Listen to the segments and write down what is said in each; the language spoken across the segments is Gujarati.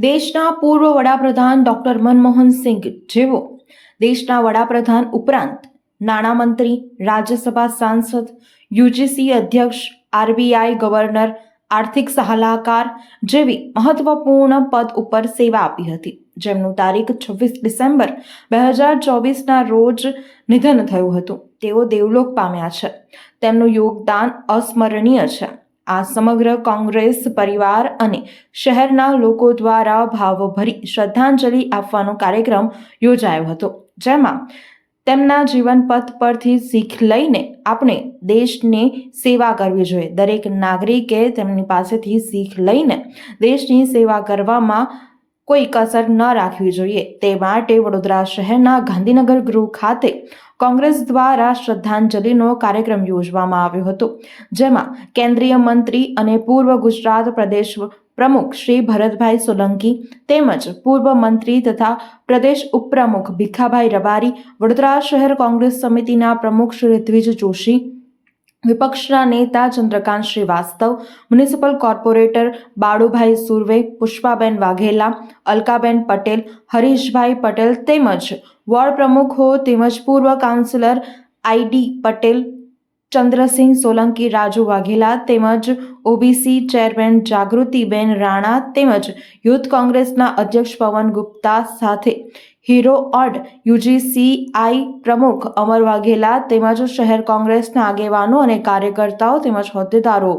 દેશના પૂર્વ વડાપ્રધાન ડોક્ટર મનમોહન સિંઘ જેઓ દેશના વડાપ્રધાન ઉપરાંત નાણામંત્રી, રાજ્યસભા સાંસદ, યુજીસી અધ્યક્ષ, આરબીઆઈ ગવર્નર, આર્થિક સલાહકાર જેવી મહત્વપૂર્ણ પદ ઉપર સેવા આપી હતી. જેમનું તારીખ છવ્વીસ ડિસેમ્બર બે હજાર ચોવીસના રોજ નિધન થયું હતું. તેઓ દેવલોક પામ્યા છે. તેમનું યોગદાન અસ્મરણીય છે. આ સમગ્ર કોંગ્રેસ પરિવાર અને શહેરના લોકો દ્વારા ભાવભરી શ્રદ્ધાંજલિ આપવાનો કાર્યક્રમ યોજાયો હતો, જેમાં તેમના જીવનપથ પરથી શીખ લઈને આપણે દેશની સેવા કરવી જોઈએ. દરેક નાગરિકે તેમની પાસેથી શીખ લઈને દેશની સેવા કરવામાં કોઈ કસર ન રાખવી જોઈએ. તે માટે વડોદરા શહેરના ગાંધીનગર ગૃહ ખાતે કોંગ્રેસ દ્વારા શ્રદ્ધાંજલિનો કાર્યક્રમ યોજવામાં આવ્યો હતો, જેમાં કેન્દ્રીય મંત્રી અને પૂર્વ ગુજરાત પ્રદેશ પ્રમુખ શ્રી ભરતભાઈ સોલંકી તેમજ પૂર્વ મંત્રી તથા પ્રદેશ ઉપપ્રમુખ ભીખાભાઈ રબારી, વડોદરા શહેર કોંગ્રેસ સમિતિના પ્રમુખ શ્રી દ્વિજ જોશી વિપક્ષના નેતા ચંદ્રકાંત શ્રીવાસ્તવ, મ્યુનિસિપલ કોર્પોરેટર બાળુભાઈ સુરવે, પુષ્પાબેન વાઘેલા, અલકાબેન પટેલ, હરીશભાઈ પટેલ તેમજ વોર્ડ પ્રમુખો તેમજ પૂર્વ કાઉન્સિલર આઈડી પટેલ ચંદ્રસિંહ સોલંકી, રાજુ વાઘેલા તેમજ ઓબીસી ચેરમેન જાગૃતિબેન રાણા તેમજ યુથ કોંગ્રેસના અધ્યક્ષ પવન ગુપ્તા સાથે. હીરો ઓડ યુજીસીઆઈ પ્રમુખ અમર વાઘેલા તેમજ શહેર કોંગ્રેસના આગેવાનો અને કાર્યકર્તાઓ તેમજ હોદ્દેદારો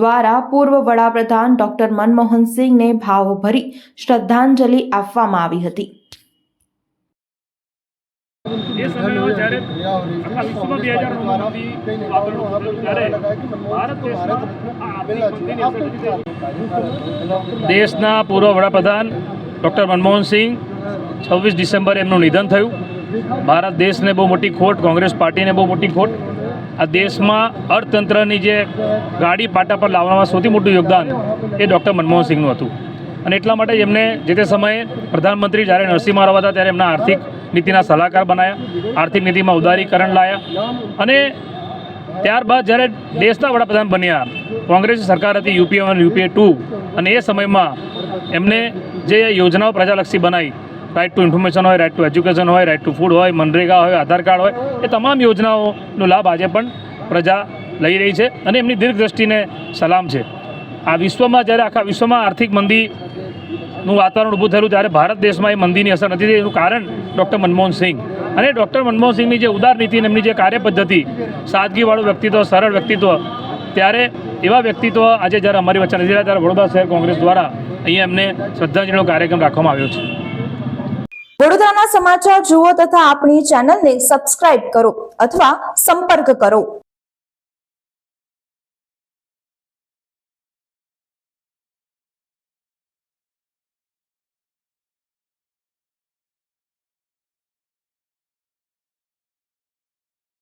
દ્વારા પૂર્વ વડાપ્રધાન ડોક્ટર મનમોહન સિંહને ભાવભરી શ્રદ્ધાંજલિ આપવામાં આવી હતી. એ સમયમાં જ્યારે આખા વિશ્વમાં બે હજાર નવમાંથી વાતાવરણ ત્યારે ભારત દેશમાં. દેશના પૂર્વ વડાપ્રધાન ડૉક્ટર મનમોહન સિંહ છવ્વીસ ડિસેમ્બરે એમનું નિધન થયું. ભારત દેશને બહુ મોટી ખોટ, કોંગ્રેસ પાર્ટીને બહુ મોટી ખોટ. આ દેશમાં અર્થતંત્રની જે ગાડી પાટા પર લાવવામાં સૌથી મોટું યોગદાન એ ડૉક્ટર મનમોહન સિંહનું હતું. અને એટલા માટે એમને જે તે સમયે પ્રધાનમંત્રી જ્યારે નરસિંહ રાવ હતા ત્યારે એમના આર્થિક નીતિના સલાહકાર બનાયા, આર્થિક નીતિમાં ઉદારીકરણ લાયા અને ત્યારબાદ જ્યારે દેશના વડાપ્રધાન બન્યા, કોંગ્રેસ સરકાર હતી યુપીએ વન યુપીએ ટુ અને એ સમયમાં એમને જે યોજનાઓ પ્રજાલક્ષી બનાવી રાઇટ ટુ ઇન્ફોર્મેશન હોય રાઇટ ટુ એજ્યુકેશન હોય રાઇટ ટુ ફૂડ હોય, મનરેગા હોય, આધાર કાર્ડ હોય, એ તમામ યોજનાઓનો લાભ આજે પણ પ્રજા લઈ રહી છે અને એમની દીર્ઘદ્રષ્ટિને સલામ છે. આ વિશ્વમાં જ્યારે આખા વિશ્વમાં આર્થિક મંદીનું વાતાવરણ ઊભું થયેલું, ત્યારે ભારત દેશમાં એ મંદીની અસર નથી થઈ. એનું કારણ ડૉક્ટર મનમોહન સિંહ અને ડૉક્ટર મનમોહન સિંહની જે ઉદાર નીતિ અને એમની જે કાર્યપદ્ધતિ, સાદગીવાળું વ્યક્તિત્વ, સરળ વ્યક્તિત્વ, ત્યારે એવા વ્યક્તિત્વ આજે જ્યારે અમારી વચ્ચે નથી રહ્યા, ત્યારે વડોદરા શહેર કોંગ્રેસ દ્વારા અહીંયા એમને શ્રદ્ધાંજલિનો કાર્યક્રમ રાખવામાં આવ્યો છે. વડોદરાના સમાચાર જુઓ તથા આપણી ચેનલને સબસ્ક્રાઇબ કરો અથવા સંપર્ક કરો.